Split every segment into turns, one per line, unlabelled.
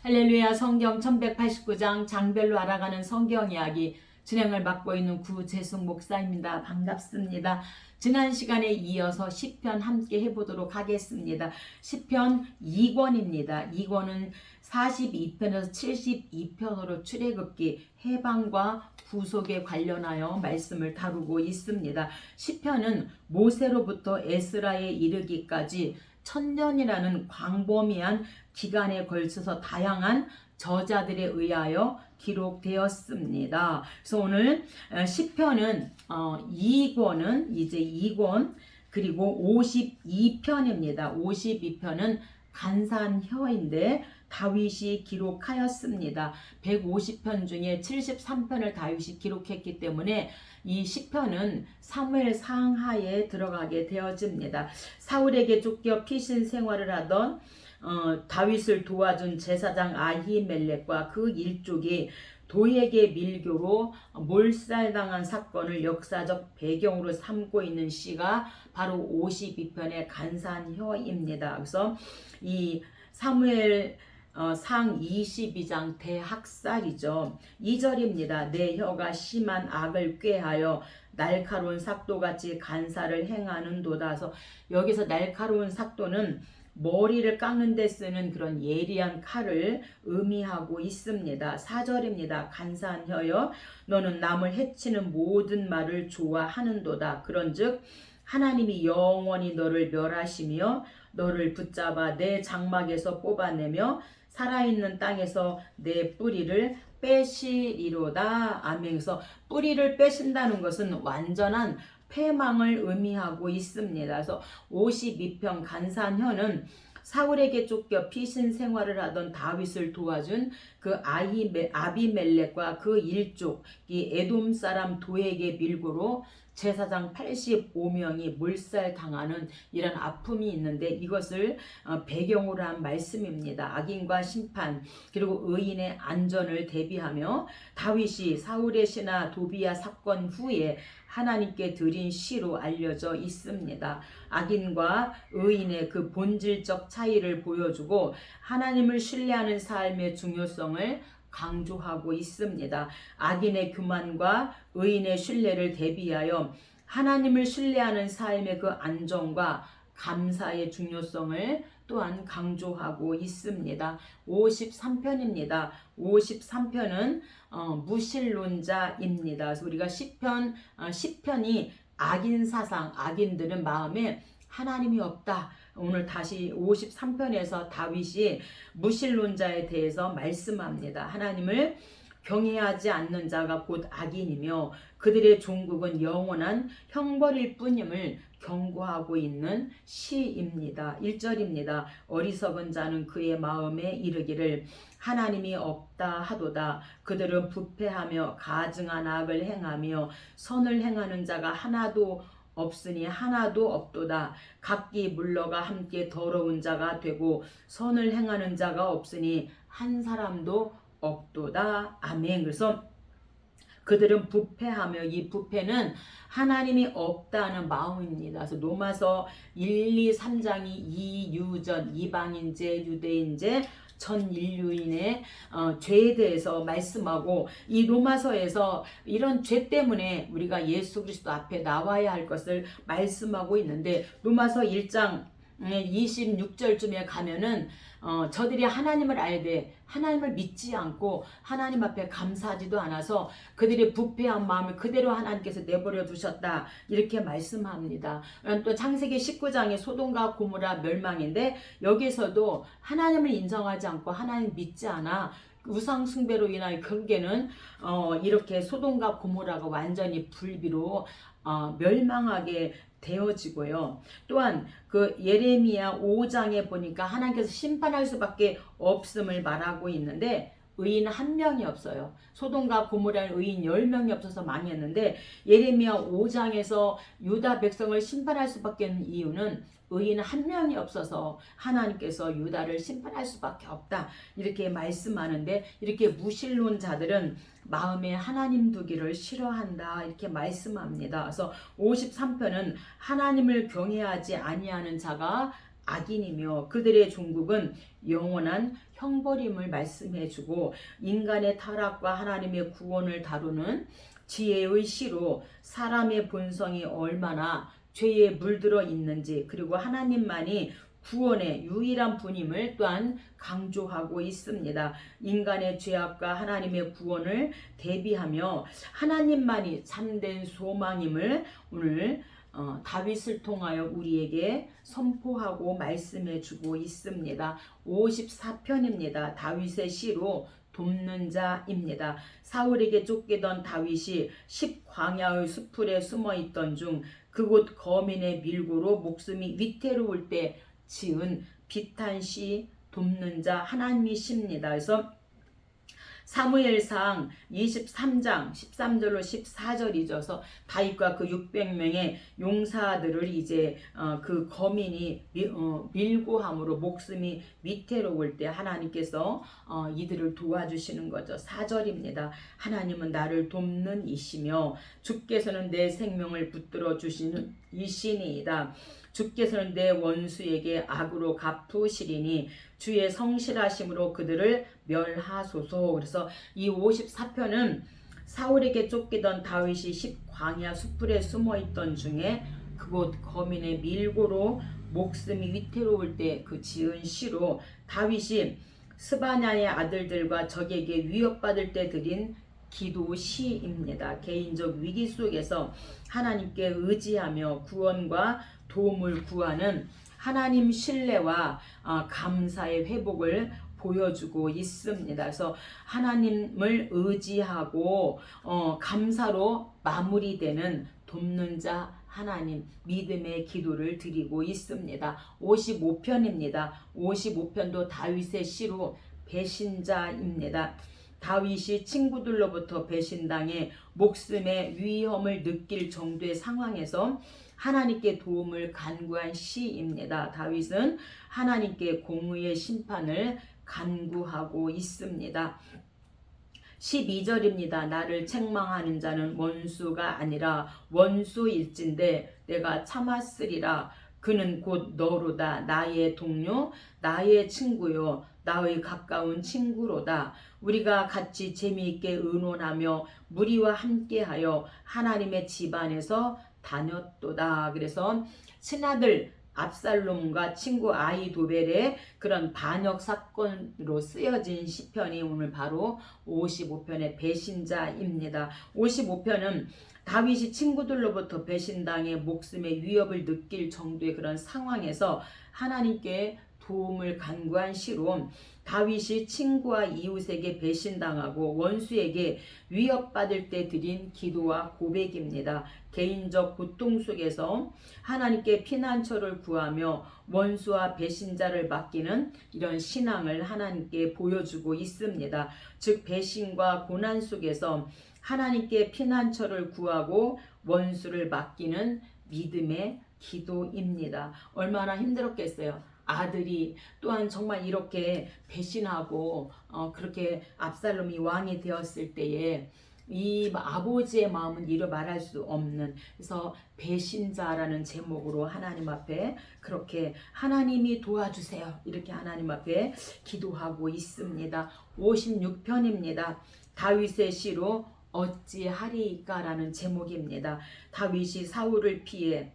할렐루야 성경 1189장 장별로 알아가는 성경 이야기 진행을 맡고 있는 구재숙 목사입니다. 반갑습니다. 지난 시간에 이어서 10편 함께 해보도록 하겠습니다. 10편 2권입니다. 2권은 42편에서 72편으로 출애굽기 해방과 구속에 관련하여 말씀을 다루고 있습니다. 10편은 모세로부터 에스라에 이르기까지 천년이라는 광범위한 기간에 걸쳐서 다양한 저자들에 의하여 기록되었습니다. 그래서 오늘 10편은 2권은 이제 2권 그리고 52편입니다. 52편은 간산혀인데 다윗이 기록하였습니다. 150편 중에 73편을 다윗이 기록했기 때문에 이 시편은 사무엘 상하에 들어가게 되어집니다. 사울에게 쫓겨 피신 생활을 하던 어, 다윗을 도와준 제사장 아히멜렉과 그 일족이 도에게 밀교로 몰살당한 사건을 역사적 배경으로 삼고 있는 시가 바로 52편의 간산혀입니다. 그래서 이 사무엘 어, 상 22장 대학살이죠. 2절입니다. 내 혀가 심한 악을 꾀하여 날카로운 삭도같이 간사를 행하는 도다서 여기서 날카로운 삭도는 머리를 깎는 데 쓰는 그런 예리한 칼을 의미하고 있습니다. 4절입니다. 간사한 혀여 너는 남을 해치는 모든 말을 좋아하는도다. 그런즉 하나님이 영원히 너를 멸하시며 너를 붙잡아 내 장막에서 뽑아내며 살아있는 땅에서 내 뿌리를 빼시리로다. 아멘. 그래서 뿌리를 빼신다는 것은 완전한 패망을 의미하고 있습니다. 그래서 52편 간산현은 사울에게 쫓겨 피신 생활을 하던 다윗을 도와준 그 아비멜렉과 그 일족 이 에돔 사람 도에게 밀고로 제사장 85명이 몰살당하는 이런 아픔이 있는데 이것을 어, 배경으로 한 말씀입니다. 악인과 심판 그리고 의인의 안전을 대비하며 다윗이 사울의 신하 도비야 사건 후에 하나님께 드린 시로 알려져 있습니다. 악인과 의인의 그 본질적 차이를 보여주고 하나님을 신뢰하는 삶의 중요성을 강조하고 있습니다. 악인의 교만과 의인의 신뢰를 대비하여 하나님을 신뢰하는 삶의 그 안정과 감사의 중요성을 또한 강조하고 있습니다. 53편입니다. 53편은 어, 무신론자입니다. 그래서 우리가 10편, 어, 10편이 악인 사상, 악인들은 마음에 하나님이 없다. 오늘 다시 53편에서 다윗이 무신론자에 대해서 말씀합니다. 하나님을 경외하지 않는 자가 곧 악인이며 그들의 종국은 영원한 형벌일 뿐임을 경고하고 있는 시입니다. 1절입니다. 어리석은 자는 그의 마음에 이르기를 하나님이 없다 하도다. 그들은 부패하며 가증한 악을 행하며 선을 행하는 자가 하나도 없으니 하나도 없도다. 각기 물러가 함께 더러운 자가 되고 선을 행하는 자가 없으니 한 사람도 없도다. 아멘. 그래서 그들은 부패하며 이 부패는 하나님이 없다는 마음입니다. 그래서 로마서 1, 2, 3장이 이유전, 이방인제, 유대인제, 전 인류인의 어, 죄에 대해서 말씀하고 이 로마서에서 이런 죄 때문에 우리가 예수 그리스도 앞에 나와야 할 것을 말씀하고 있는데 로마서 1장 26절쯤에 가면은 어, 저들이 하나님을 알되 하나님을 믿지 않고 하나님 앞에 감사하지도 않아서 그들의 부패한 마음을 그대로 하나님께서 내버려 두셨다 이렇게 말씀합니다. 또 창세기 19장의 소돔과 고모라 멸망인데 여기서도 하나님을 인정하지 않고 하나님 믿지 않아 우상 숭배로 인한 결국에는 어, 이렇게 소돔과 고모라가 완전히 불비로 어, 멸망하게 되어지고요. 또한 그 예레미야 5장에 보니까 하나님께서 심판할 수밖에 없음을 말하고 있는데 의인 한 명이 없어요. 소돔과 고모라는 의인 10명이 없어서 망했는데 예레미야 5장에서 유다 백성을 심판할 수밖에 없는 이유는 의인 한 명이 없어서 하나님께서 유다를 심판할 수밖에 없다. 이렇게 말씀하는데 이렇게 무신론자들은 마음에 하나님 두기를 싫어한다. 이렇게 말씀합니다. 그래서 53편은 하나님을 경외하지 아니하는 자가 악인이며 그들의 종국은 영원한 형벌임을 말씀해주고 인간의 타락과 하나님의 구원을 다루는 지혜의 시로 사람의 본성이 얼마나 죄에 물들어 있는지 그리고 하나님만이 구원의 유일한 분임을 또한 강조하고 있습니다. 인간의 죄악과 하나님의 구원을 대비하며 하나님만이 참된 소망임을 오늘 어, 다윗을 통하여 우리에게 선포하고 말씀해 주고 있습니다. 54편입니다. 다윗의 시로 돕는 자입니다. 사울에게 쫓기던 다윗이 십광야의 수풀에 숨어 있던 중 그곳 거민의 밀고로 목숨이 위태로울 때 지은 비탄시 돕는 자 하나님이십니다. 그래서 사무엘상 23장 13절로 14절이죠서 다윗과 그 600명의 용사들을 이제 어, 그 거민이 미, 어, 밀고 함으로 목숨이 위태로울 때 하나님께서 어, 이들을 도와주시는 거죠. 4절입니다. 하나님은 나를 돕는 이시며 주께서는 내 생명을 붙들어 주시는 이시니이다. 주께서는 내 원수에게 악으로 갚으시리니 주의 성실하심으로 그들을 멸하소서. 그래서 이 54편은 사울에게 쫓기던 다윗이 십광야 수풀에 숨어 있던 중에 그곳 거민의 밀고로 목숨이 위태로울 때 그 지은 시로 다윗이 스바냐의 아들들과 적에게 위협받을 때 드린 기도 시입니다. 개인적 위기 속에서 하나님께 의지하며 구원과 도움을 구하는 하나님 신뢰와 어, 감사의 회복을 보여주고 있습니다. 그래서 하나님을 의지하고 어, 감사로 마무리되는 돕는 자 하나님 믿음의 기도를 드리고 있습니다. 55편입니다. 55편도 다윗의 시로 배신자입니다. 다윗이 친구들로부터 배신당해 목숨의 위험을 느낄 정도의 상황에서 하나님께 도움을 간구한 시입니다. 다윗은 하나님께 공의의 심판을 간구하고 있습니다. 12절입니다. 나를 책망하는 자는 원수가 아니라 원수일진데 내가 참았으리라. 그는 곧 너로다. 나의 동료, 나의 친구요. 나의 가까운 친구로다. 우리가 같이 재미있게 의논하며 무리와 함께하여 하나님의 집안에서 다녔도다. 그래서 친아들 압살롬과 친구 아이도벨의 그런 반역 사건으로 쓰여진 시편이 오늘 바로 55편의 배신자입니다. 55편은 다윗이 친구들로부터 배신당해 목숨의 위협을 느낄 정도의 그런 상황에서 하나님께 도움을 간구한 시로 다윗이 친구와 이웃에게 배신당하고 원수에게 위협받을 때 드린 기도와 고백입니다. 개인적 고통 속에서 하나님께 피난처를 구하며 원수와 배신자를 맡기는 이런 신앙을 하나님께 보여주고 있습니다. 즉 배신과 고난 속에서 하나님께 피난처를 구하고 원수를 맡기는 믿음의 기도입니다. 얼마나 힘들었겠어요. 아들이 또한 정말 이렇게 배신하고 어, 그렇게 압살롬이 왕이 되었을 때에 이 아버지의 마음은 이루 말할 수 없는 그래서 배신자라는 제목으로 하나님 앞에 그렇게 하나님이 도와주세요. 이렇게 하나님 앞에 기도하고 있습니다. 56편입니다. 다윗의 시로 어찌하리까라는 제목입니다. 다윗이 사울을 피해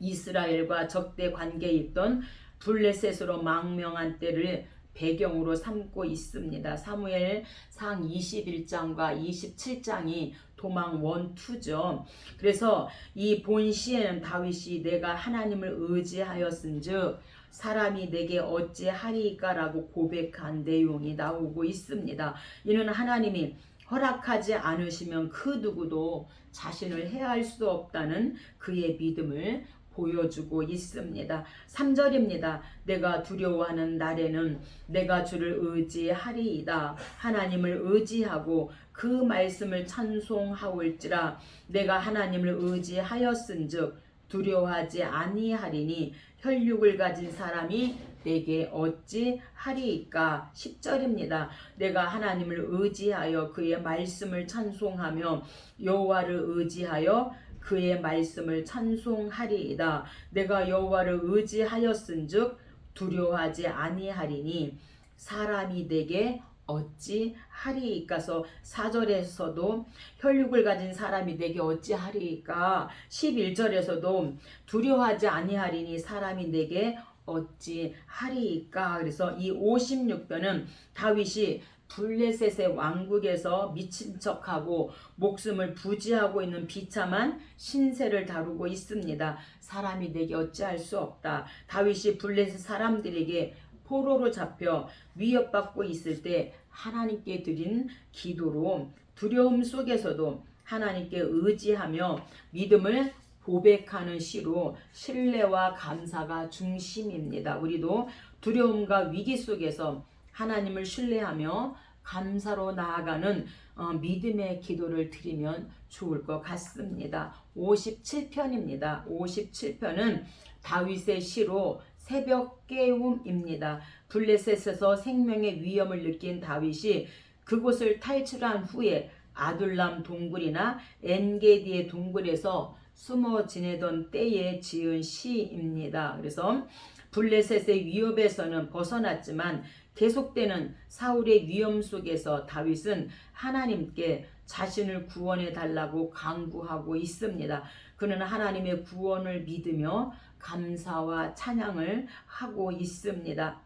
이스라엘과 적대 관계에 있던 블레셋으로 망명한 때를 배경으로 삼고 있습니다. 사무엘 상 21장과 27장이 도망 원투죠. 그래서 이 본시에는 다윗이 내가 하나님을 의지하였은즉 사람이 내게 어찌하리까라고 고백한 내용이 나오고 있습니다. 이는 하나님이 허락하지 않으시면 그 누구도 자신을 해할 수 없다는 그의 믿음을 보여주고 있습니다. 3절입니다. 내가 두려워하는 날에는 내가 주를 의지하리이다. 하나님을 의지하고 그 말씀을 찬송하올지라 내가 하나님을 의지하였은즉 두려워하지 아니하리니 혈육을 가진 사람이 내게 어찌 하리이까 10절입니다. 내가 하나님을 의지하여 그의 말씀을 찬송하며 여호와를 의지하여 그의 말씀을 찬송하리이다. 내가 여호와를 의지하였은즉 두려워하지 아니하리니 사람이 내게 어찌 하리이까서 사절에서도 혈육을 가진 사람이 내게 어찌 하리이까 11절에서도 두려워하지 아니하리니 사람이 내게 어찌 하리이까 그래서 이 56편은 다윗이 블레셋의 왕국에서 미친 척하고 목숨을 부지하고 있는 비참한 신세를 다루고 있습니다. 사람이 내게 어찌할 수 없다. 다윗이 블레셋 사람들에게 포로로 잡혀 위협받고 있을 때 하나님께 드린 기도로 두려움 속에서도 하나님께 의지하며 믿음을 고백하는 시로 신뢰와 감사가 중심입니다. 우리도 두려움과 위기 속에서 하나님을 신뢰하며 감사로 나아가는 어, 믿음의 기도를 드리면 좋을 것 같습니다. 57편입니다. 57편은 다윗의 시로 새벽 깨움입니다. 블레셋에서 생명의 위험을 느낀 다윗이 그곳을 탈출한 후에 아둘람 동굴이나 엔게디의 동굴에서 숨어 지내던 때에 지은 시입니다. 그래서 블레셋의 위협에서는 벗어났지만 계속되는 사울의 위험 속에서 다윗은 하나님께 자신을 구원해 달라고 강구하고 있습니다. 그는 하나님의 구원을 믿으며 감사와 찬양을 하고 있습니다.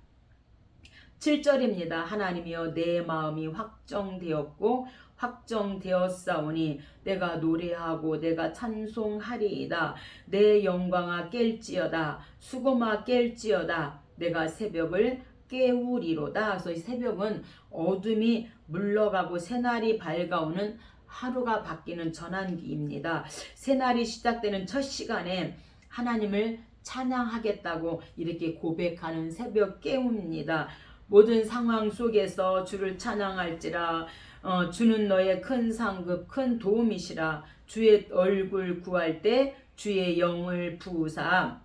7절입니다. 하나님이여 내 마음이 확정되었고 확정되었사오니 내가 노래하고 내가 찬송하리이다. 내 영광아 깰지어다. 수고마 깰지어다. 내가 새벽을 깨우리로다. 그래서 이 새벽은 어둠이 물러가고 새날이 밝아오는 하루가 바뀌는 전환기입니다. 새날이 시작되는 첫 시간에 하나님을 찬양하겠다고 이렇게 고백하는 새벽 깨움입니다. 모든 상황 속에서 주를 찬양할지라 어, 주는 너의 큰 상급 큰 도움이시라 주의 얼굴 구할 때 주의 영을 부으사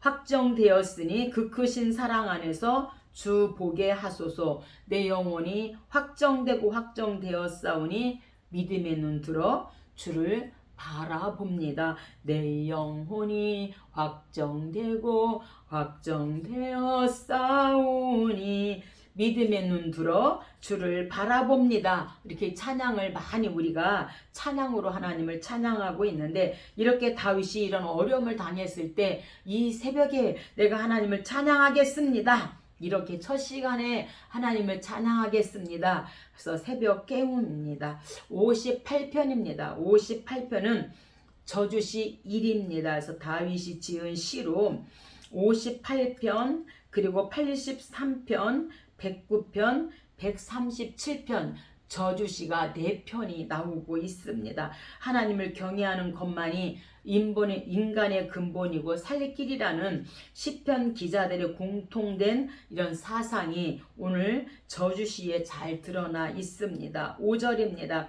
확정되었으니 그 크신 사랑 안에서 주 보게 하소서 내 영혼이 확정되고 확정되었사오니 믿음의 눈 들어 주를 바라봅니다. 내 영혼이 확정되고 확정되었사오니 믿음의 눈 들어 주를 바라봅니다. 이렇게 찬양을 많이 우리가 찬양으로 하나님을 찬양하고 있는데 이렇게 다윗이 이런 어려움을 당했을 때 이 새벽에 내가 하나님을 찬양하겠습니다. 이렇게 첫 시간에 하나님을 찬양하겠습니다. 그래서 새벽 깨움입니다. 58편입니다. 58편은 저주시 1입니다. 그래서 다윗이 지은 시로 58편 그리고 83편 109편 137편 저주시가 4편이 나오고 있습니다. 하나님을 경외하는 것만이 인본의, 인간의 근본이고 살 길이라는 시편 기자들의 공통된 이런 사상이 오늘 저주시에 잘 드러나 있습니다. 5절입니다.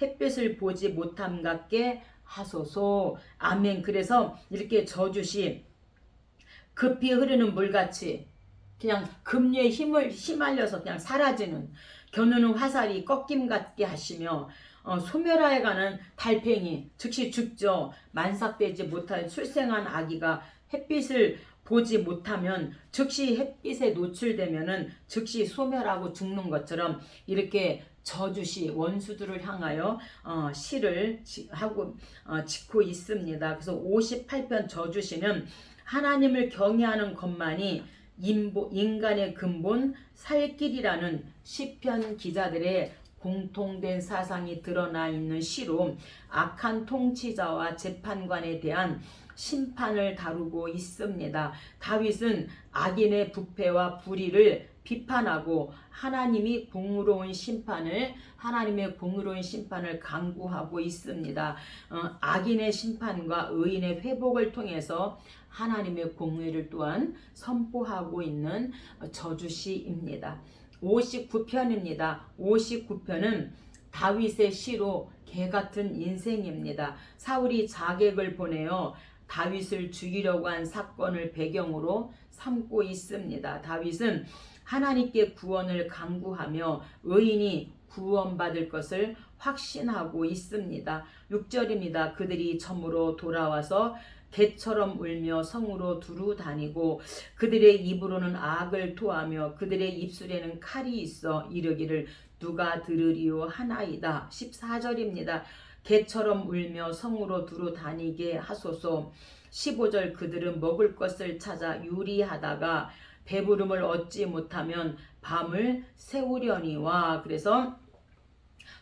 햇빛을 보지 못함 같게 하소서. 아멘. 그래서 이렇게 저주시 급히 흐르는 물같이 그냥 급류의 힘을 휘말려서 그냥 사라지는 겨누는 화살이 꺾임 같게 하시며 어, 소멸하여 가는 달팽이 즉시 죽죠. 만삭되지 못한 출생한 아기가 햇빛을 보지 못하면 즉시 햇빛에 노출되면은 즉시 소멸하고 죽는 것처럼 이렇게 저주시 원수들을 향하여 어, 시를 지, 하고 어, 짓고 있습니다. 그래서 58편 저주시는 하나님을 경외하는 것만이 인보, 인간의 근본 살 길이라는 시편 기자들의 공통된 사상이 드러나 있는 시로 악한 통치자와 재판관에 대한 심판을 다루고 있습니다. 다윗은 악인의 부패와 불의를 비판하고 하나님이 공의로운 심판을 하나님의 공의로운 심판을 강구하고 있습니다. 어, 악인의 심판과 의인의 회복을 통해서 하나님의 공의를 또한 선포하고 있는 저주시입니다. 59편입니다. 59편은 다윗의 시로 개 같은 인생입니다. 사울이 자객을 보내어 다윗을 죽이려고 한 사건을 배경으로 삼고 있습니다. 다윗은 하나님께 구원을 강구하며 의인이 구원받을 것을 확신하고 있습니다. 6절입니다. 그들이 점으로 돌아와서 개처럼 울며 성으로 두루 다니고 그들의 입으로는 악을 토하며 그들의 입술에는 칼이 있어 이르기를 누가 들으리요 하나이다. 14절입니다. 개처럼 울며 성으로 두루 다니게 하소서. 15절 그들은 먹을 것을 찾아 유리하다가 배부름을 얻지 못하면 밤을 세우려니와 그래서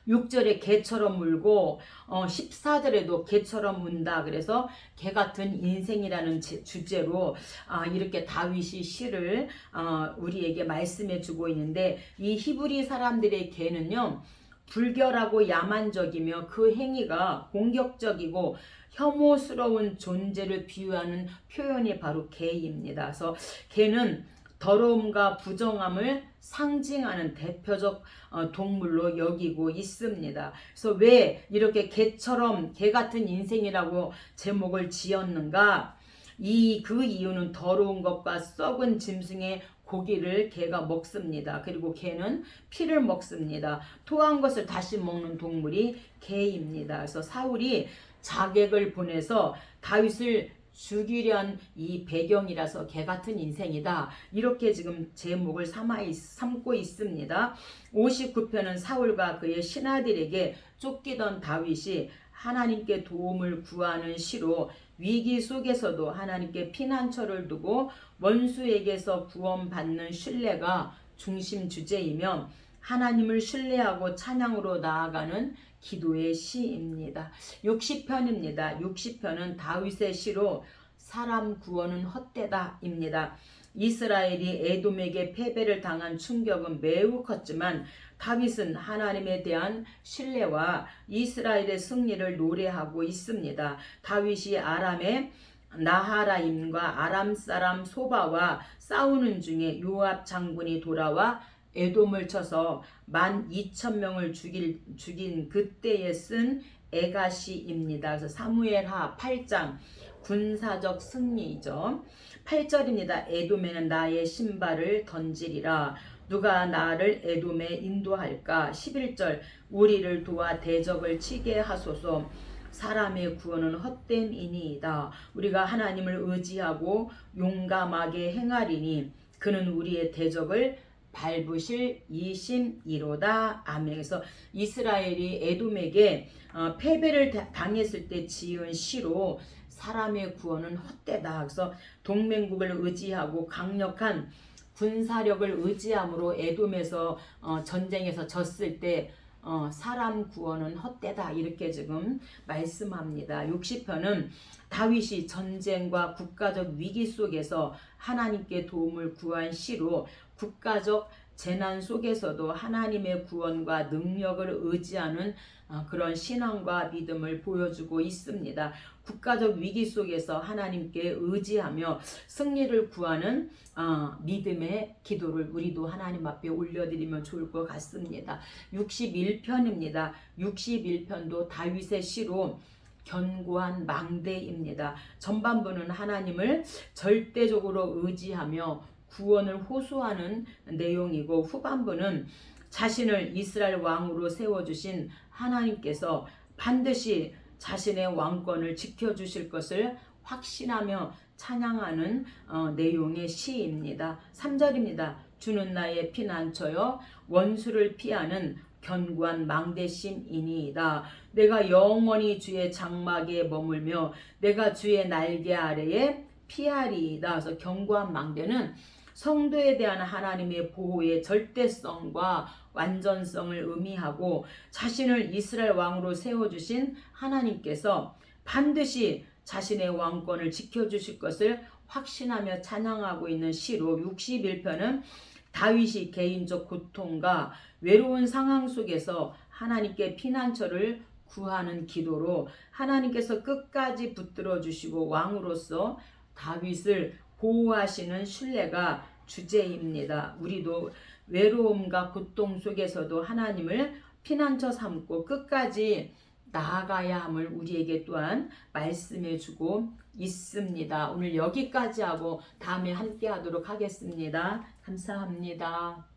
6절에 개처럼 울고 어 14절에도 개처럼 운다. 그래서 개 같은 인생이라는 주제로 아 이렇게 다윗이 시를 어 우리에게 말씀해 주고 있는데 이 히브리 사람들의 개는요. 불결하고 야만적이며 그 행위가 공격적이고 혐오스러운 존재를 비유하는 표현이 바로 개입니다. 그래서 개는 더러움과 부정함을 상징하는 대표적 어, 동물로 여기고 있습니다. 그래서 왜 이렇게 개처럼 개 같은 인생이라고 제목을 지었는가? 이 그 이유는 더러운 것과 썩은 짐승의 고기를 개가 먹습니다. 그리고 개는 피를 먹습니다. 토한 것을 다시 먹는 동물이 개입니다. 그래서 사울이 자객을 보내서 다윗을 죽이려한 이 배경이라서 개 같은 인생이다. 이렇게 지금 제목을 삼아 삼고 있습니다. 59편은 사울과 그의 신하들에게 쫓기던 다윗이 하나님께 도움을 구하는 시로 위기 속에서도 하나님께 피난처를 두고 원수에게서 구원받는 신뢰가 중심 주제이며 하나님을 신뢰하고 찬양으로 나아가는 기도의 시입니다. 60편입니다. 60편은 다윗의 시로 사람 구원은 헛되다입니다. 이스라엘이 에돔에게 패배를 당한 충격은 매우 컸지만 다윗은 하나님에 대한 신뢰와 이스라엘의 승리를 노래하고 있습니다. 다윗이 아람의 나하라임과 아람 사람 소바와 싸우는 중에 요압 장군이 돌아와 에돔을 쳐서 만 이천 명을 죽일, 죽인 그때에 쓴 에가시입니다. 그래서 사무엘하 8장 군사적 승리이죠. 8절입니다. 에돔에는 나의 신발을 던지리라. 누가 나를 에돔에 인도할까? 11절 우리를 도와 대적을 치게 하소서. 사람의 구원은 헛됨이니이다. 우리가 하나님을 의지하고 용감하게 행하리니 그는 우리의 대적을 밟으실 이심이로다. 아멘. 그래서 이스라엘이 에돔에게 어, 패배를 당했을 때 지은 시로 사람의 구원은 헛되다. 그래서 동맹국을 의지하고 강력한 군사력을 의지함으로 에돔에서 어, 전쟁에서 졌을 때 어, 사람 구원은 헛되다 이렇게 지금 말씀합니다. 60편은 다윗이 전쟁과 국가적 위기 속에서 하나님께 도움을 구한 시로 국가적 재난 속에서도 하나님의 구원과 능력을 의지하는 어, 그런 신앙과 믿음을 보여주고 있습니다. 국가적 위기 속에서 하나님께 의지하며 승리를 구하는 어, 믿음의 기도를 우리도 하나님 앞에 올려드리면 좋을 것 같습니다. 61편입니다. 61편도 다윗의 시로 견고한 망대입니다. 전반부는 하나님을 절대적으로 의지하며 구원을 호소하는 내용이고 후반부는 자신을 이스라엘 왕으로 세워주신 하나님께서 반드시 자신의 왕권을 지켜주실 것을 확신하며 찬양하는 어, 내용의 시입니다. 3절입니다. 주는 나의 피난처여 원수를 피하는 견고한 망대심이니이다. 내가 영원히 주의 장막에 머물며 내가 주의 날개 아래에 피하리이다. 그래서 견고한 망대는 성도에 대한 하나님의 보호의 절대성과 완전성을 의미하고 자신을 이스라엘 왕으로 세워주신 하나님께서 반드시 자신의 왕권을 지켜주실 것을 확신하며 찬양하고 있는 시로 61편은 다윗이 개인적 고통과 외로운 상황 속에서 하나님께 피난처를 구하는 기도로 하나님께서 끝까지 붙들어 주시고 왕으로서 다윗을 보호하시는 신뢰가 주제입니다. 우리도 외로움과 고통 속에서도 하나님을 피난처 삼고 끝까지 나아가야 함을 우리에게 또한 말씀해 주고 있습니다. 오늘 여기까지 하고 다음에 함께 하도록 하겠습니다. 감사합니다.